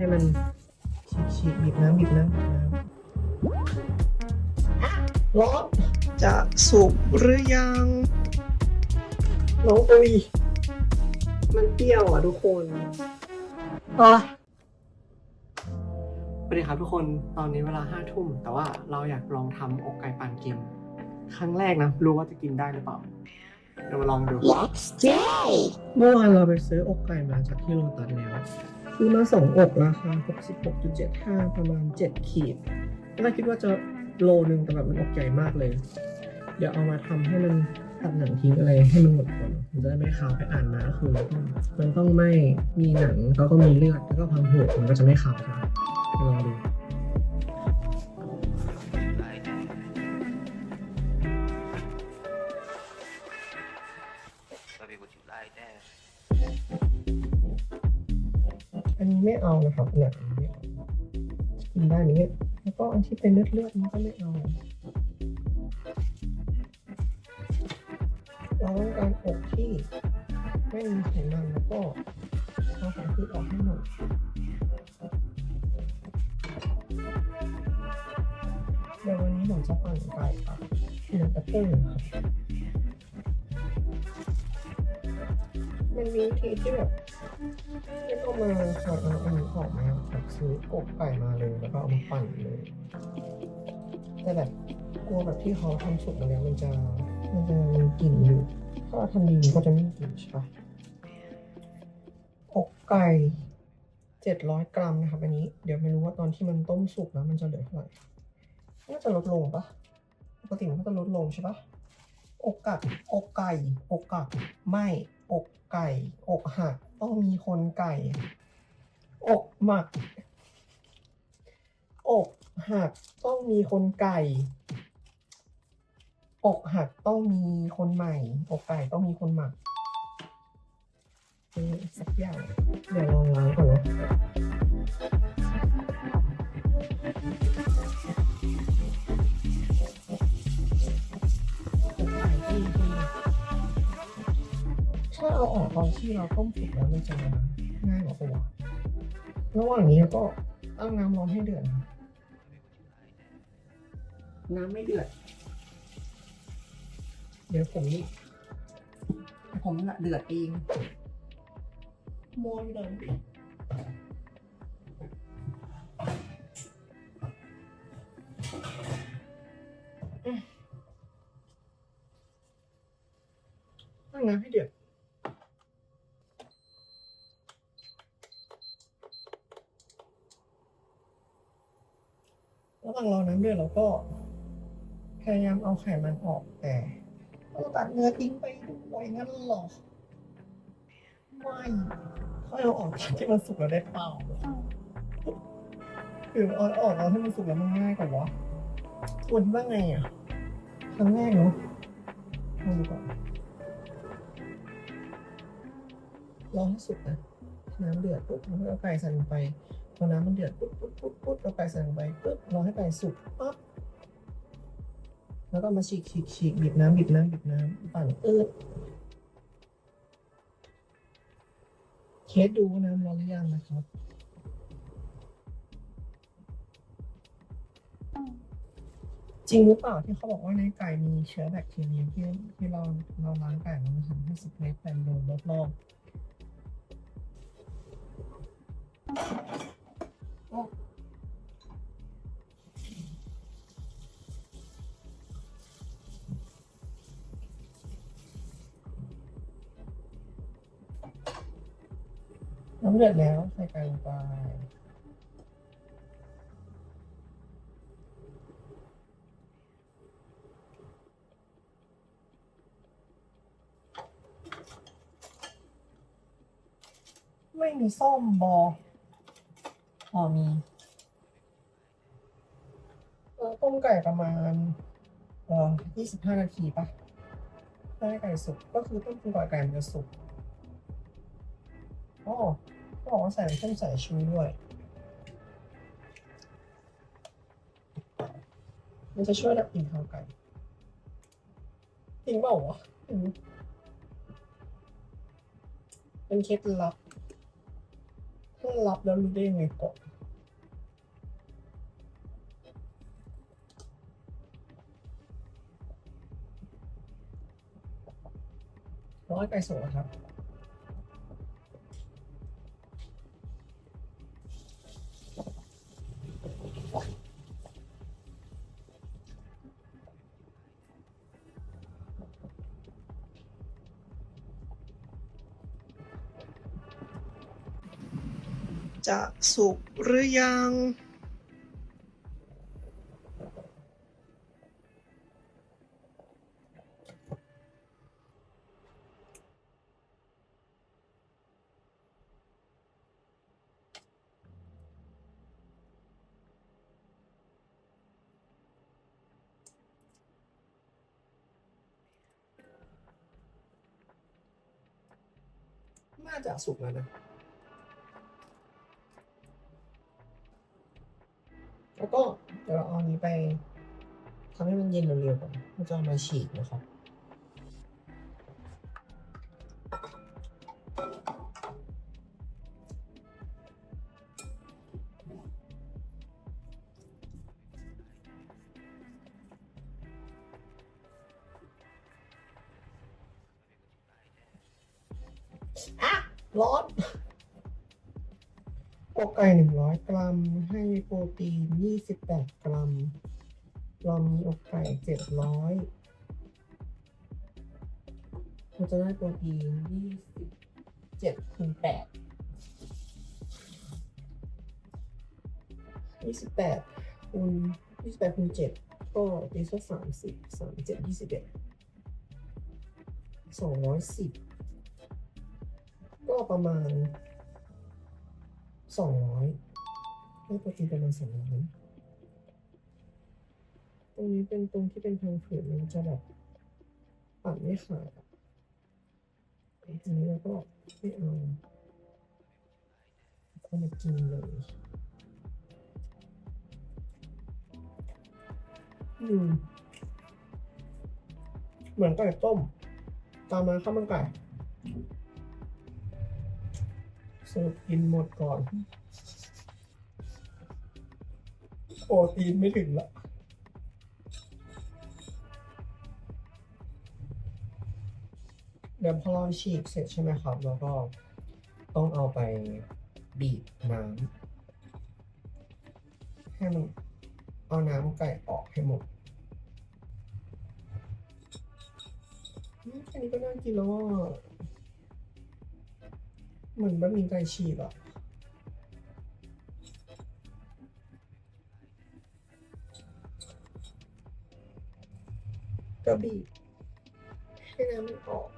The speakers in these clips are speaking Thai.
ให้มันฉีกๆบีบน้ำบีบน้ำบีบน้ำอะร้อนจะสุกหรือยังน้องอุยมันเปรี้ยวอะทุกคนอะสวัสดีครับทุกคนตอนนี้เวลาห้าทุ่ม แต่ว่าเราอยากลองทำอกไก่ปั่นกินครั้งแรกนะ รู้ว่าจะกินได้หรือเปล่า เดี๋ยวมาลองดู Let's day. เมื่อวานเราไปซื้ออกไก่มาจากที่โลตัสแล้ว ซื้อมาสองอกราคา 66.75 ประมาณ 7 ขีดเลยคิดว่าจะโลนึงแต่แบบมันอกใหญ่มากเลย เดี๋ยวเอามาทำให้มันตัดหนังทิ้งอะไรให้มันหมดก่อนมันจะได้ไม่ขาวไปอ่านนะก็คือมันต้องไม่มีหนังแล้วก็มีเลือดแล้วก็พังหัวมันก็จะไม่ขาวครับลองดู ไม่เอานะครับหนังไม่เอากินได้นี่ยแล้วก็อันที่เป็นเลือดเลือดๆมันก็ไม่เอา เราต้องการอกที่ไม่มีไขมันแล้วก็เอาของพืชออกให้หมดเดี๋ยววันนี้ผมจะปั่นไก่กับเนื้อแอปเปิ้ลครับมันมีวิธีที่แบบ ไม่ต้องมาขอเอาอันนี้ออกมาแบบซื้อกไก่มาเลยแล้วก็เอามาปั่นเลย แต่แบบกลัวแบบที่เขาทำสุกมาแล้วมันจะมันจะมีกลิ่นอยู่ถ้าทำดีก็จะไม่มีกลิ่นใช่ปะอกไก่เจ็ดร้อยกรัมนะครับ อันนี้เดี๋ยวไม่รู้ว่าตอนที่มันต้มสุกแล้วมันจะเหลือเท่าไหร่น่าจะลดลงปะปกติมันก็จะลดลงใช่ปะอกกัดอกไก่ อกกัดไม่ อกไก่ อกหัก ต้องมีคนไก่ อกหมัก อกหักต้องมีคนไก่ อกหักต้องมีคนใหม่ อกไก่ต้องมีคนหมักสักอย่างเดี๋ยวลองล้างก่อนนะ ถ้าเอาออกตอนที่เราต้มสุกแล้วมันจะง่ายกว่าปะวะระหว่างนี้ก็ตั้งน้ำร้อนให้เดือดนะน้ำไม่เดือด เดี๋ยวผมนี่ผมน่ะเดือดเองมอยเลยตั้งน้ำให้เดือด ระหว่างรอน้ำ เดือดเราก็พยายามเอาไขมันออกแต่เราตัดเนื้อทิ้งไปด้วยงั้นหรอไม่เขาเอาออกที่มันสุกแล้วได้เปล่าหรือเอาออกเอาที่มันสุกแล้วมันง่ายกว่าวะควรว่าไงอะครั้งแรกเนาะลองดูก่อนรอให้สุกนะน้ำเดือดปุ๊บแล้วก็เอาไก่ใส่ลงไป พอน้ำมันเดือดปุ๊บปุ๊บปุ๊บปุ๊บเอาไก่ใส่ลงไปปุ๊บรอให้ไก่สุกปั๊บแล้วก็มาฉีกฉีกฉีกบีบน้ำบีบน้ำบีบน้ำปั่นเอิดเคสดูว่าน้ำร้อนหรือยังนะครับจริงหรือเปล่าที่เขาบอกว่าในไก่มีเชื้อแบคทีเรียที่ที่เราเราล้างไก่แล้วมันทำให้สเปรย์แฟนโดนรอบๆ น้ำเดือดแล้วใส่ไก่ลงไปไม่มีส้มบอ พอมีเออต้มไก่ประมาณเอ่อยี่สิบห้านาทีปะได้ไก่สุกก็คือต้มจนกว่าไก่มันจะสุกอ๋อก็บอกว่าใส่น้ำส้มสายชูด้วย มันจะช่วยดับกลิ่นคาวไก่จริงเปล่าวะอืมเป็นเคล็ดลับ รับแล้วรู้ได้ยังไงก่อนร้อยไปสูงครับ จะสุกหรือยัง น่าจะสุกแล้วนะ แล้วก็เดี๋ยวเราเอาอันนี้ไปทำให้มันเย็นเร็วๆก่อนเราจะเอามาฉีกนะครับอะร้ อนอกไก่หนึ่งร้อยกรัม ให้โปรตีนยี่สิบแปดกรัม เรามีอกไก่เจ็ดร้อยเราจะได้โปรตีนยี่สิบเจ็ดคูณแปดยี่สิบแปดคูณยี่สิบแปดคูณเจ็ดก็ตีสักสามสิบสามเจ็ดยี่สิบเอ็ดสองร้อยสิบก็ประมาณ สองร้อยได้โปรตีนประมาณสองร้อยตรงนี้เป็นตรงที่เป็นทางผืนมันจะแบบปัดไม่ขาดอะไอ้ทีนี้เราก็ไม่เอาเอามากินเลยอืมเหมือนไก่ต้ม ตามมาข้าวมันไก่ เสรุปกินหมดก่อน โปรตีนไม่ถึงละเดี๋ยวพอเราฉีกเสร็จใช่ไหมครับ แล้วก็ต้องเอาไปบีบน้ำให้มันเอาน้ำไก่ออกให้หมดอืมแค่นี้ก็น่ากินแล้วว่า เหมือนบะหมี่ไก่ฉีกอะก็บีบให้น้ำมันออก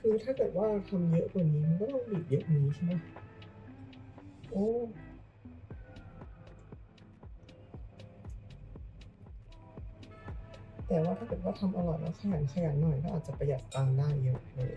คือถ้าเกิดว่าทำเยอะกว่านี้มันก็ต้องบีบเยอะกว่านี้ใช่ไหมโอ้แต่ว่าถ้าเกิดว่าทำอร่อยแล้วขยันขยันหน่อยก็อาจจะประหยัดตังค์ได้เยอะเลย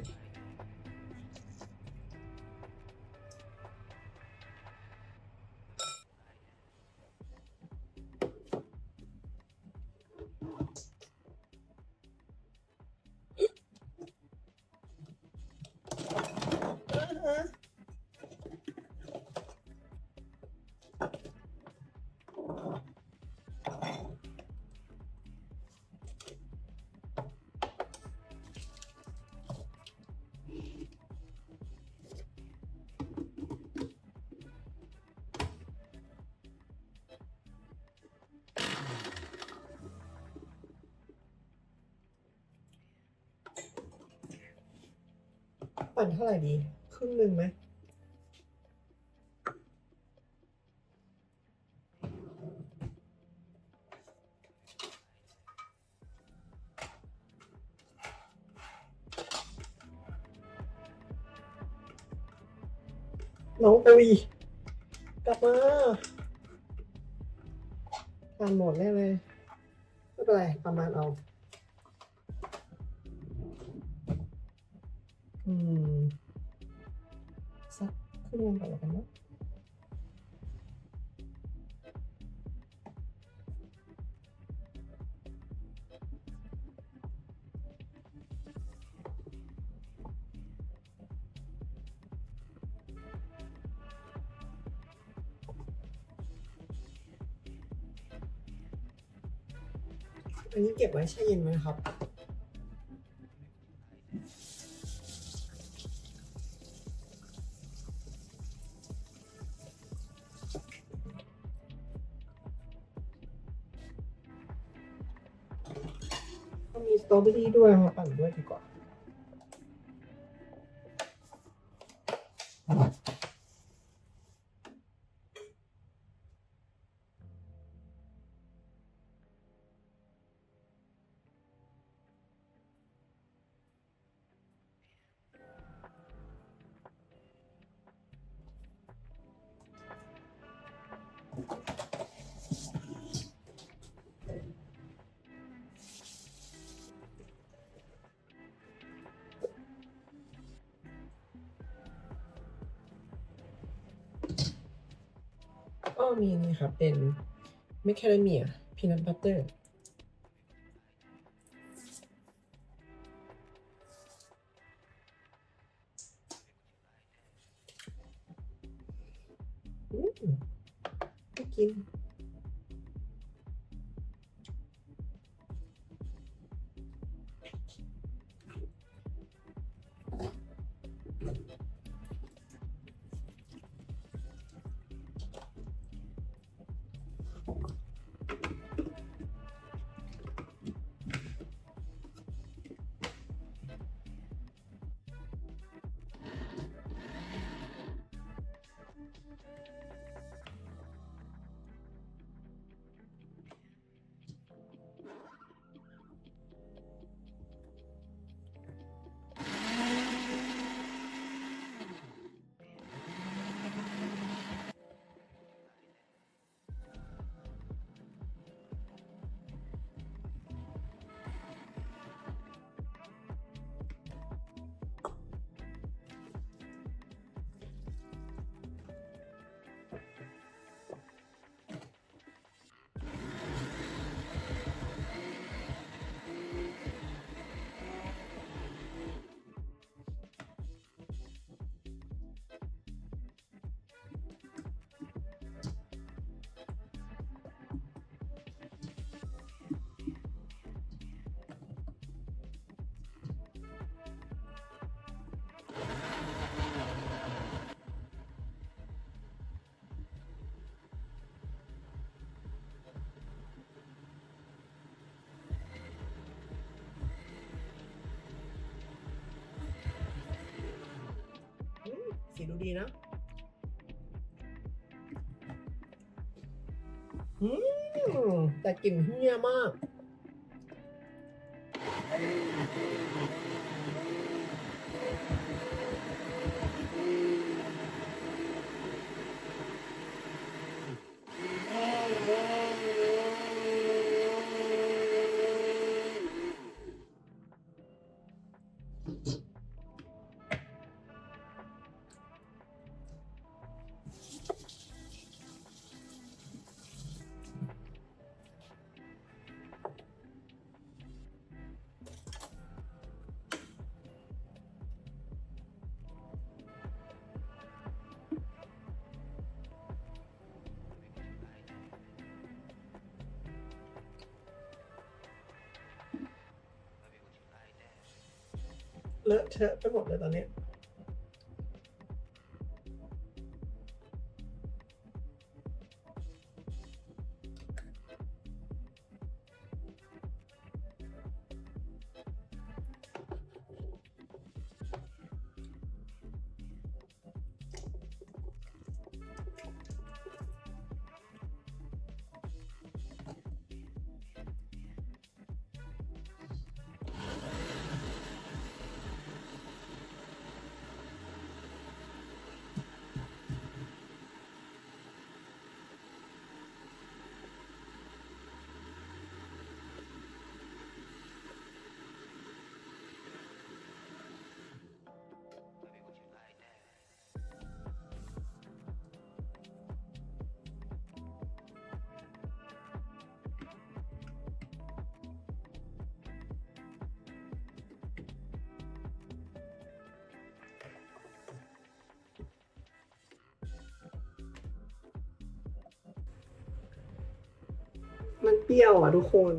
ปั่นเท่าไหร่ดี ครึ่งหนึ่งไหมน้องปุยกลับมาปั่หมดแน่เลย ไม่เป็นไร ประมาณเอา อืม สักครึ่งวันก่อนแล้วกันเนอะอันนี้เก็บไว้แช่เย็นไหมครับ เบอรี่ด้วยมาปั่นด้วยดีกว่า มีนี่ครับเป็นแมคคาเดเมียพีนัทบัตเตอร์ไม่กิน ดีนะแต่กลิ่นเฮี้ยมาก เลอะเทอะไปหมดเลยตอนนี้ มันเปรี้ยวอะทุกคน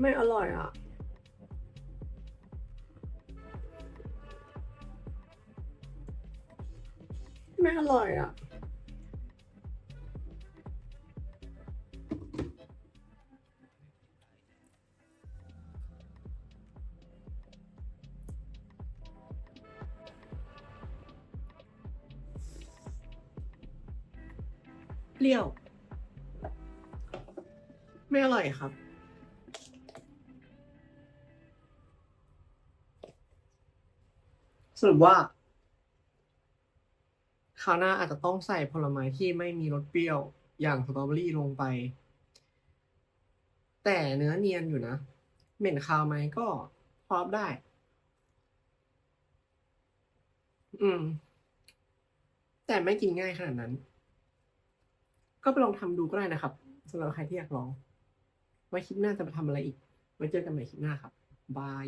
ไม่อร่อยอะไม่อร่อยอะ รี้ยว ไม่อร่อยครับ สรุปว่าคราวหน้าอาจจะต้องใส่ผลไม้ที่ไม่มีรสเปรี้ยว อย่างสตรอเบอรี่ลงไป แต่เนื้อเนียนอยู่นะ เหม็นคาวไหมก็พอรับได้ อืม แต่ไม่กินง่ายขนาดนั้น ก็ไปลองทำดูก็ได้นะครับสำหรับใครที่อยากลอง ไว้คลิปหน้าจะมาทำอะไรอีก ไว้เจอกันใหม่คลิปหน้าครับ บาย